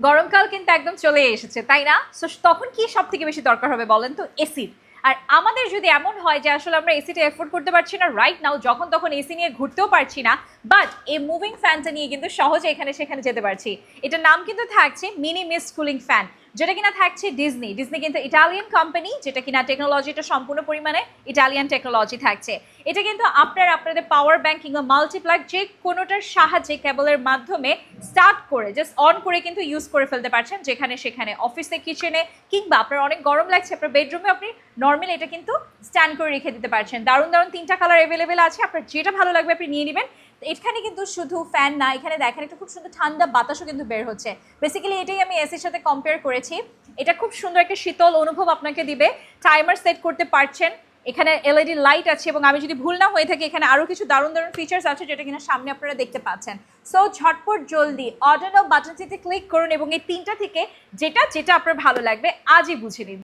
গরমকাল কিন্তু একদম চলে এসেছে, তাই না? তখন কি সব থেকে বেশি দরকার হবে বলেন তো? এসির আর আমাদের যদি এমন হয় যে আসলে আমরা এসিটা এফোর্ড করতে পারছি না রাইট নাও যখন তখন এসি নিয়ে ঘুরতেও পারছি না বাট এই মুভিং ফ্যানটা নিয়ে কিন্তু সহজে এখানে সেখানে যেতে পারছি। এটার নাম কিন্তু থাকছে মিনি মিস কুলিং ফ্যান যেটা কিনা থাকছে ডিজনি ডিজনি কিন্তু ইটালিয়ান কোম্পানি যেটা কিনা টেকনোলজিটা সম্পূর্ণ পরিমাণে ইটালিয়ান টেকনোলজি থাকছে। এটা কিন্তু আপনার আপনাদের পাওয়ার ব্যাংক কিংবা মাল্টিপ্লাগ যে কোনোটার সাহায্যে কেবলের মাধ্যমে স্টার্ট করে জাস্ট অন করে কিন্তু ইউজ করে ফেলতে পারছেন, যেখানে সেখানে অফিসে কিচেনে কিংবা আপনার অনেক গরম লাগছে, আপনার বেডরুমে আপনি নর্মালি এটা কিন্তু স্ট্যান্ড করে রেখে দিতে পারছেন। দারুণ দারুণ তিনটা কালার অ্যাভেলেবেল আছে। আপনার যেটা ভালো লাগবে আপনি নিয়ে নেবেন। এখানে কিন্তু শুধু ফ্যান না, এখানে দেখেন একটা খুব সুন্দর ঠান্ডা বাতাসও কিন্তু বের হচ্ছে। বেসিক্যালি এটাই আমি এসির সাথে কম্পেয়ার করেছি। এটা খুব সুন্দর একটা শীতল অনুভব আপনাকে দিবে। টাইমার সেট করতে পারছেন। এখানে এলইডি লাইট আছে এবং আমি যদি ভুল না হয়ে থাকি, এখানে আরও কিছু দারুণ দারুণ ফিচার্স আছে যেটা কিনা সামনে আপনারা দেখতে পাচ্ছেন। সো ঝটপট জলদি অর্ডার নাও বাটনটিতে ক্লিক করুন এবং এই তিনটা থেকে যেটা যেটা আপনার ভালো লাগবে, আজই বুঝে নিন।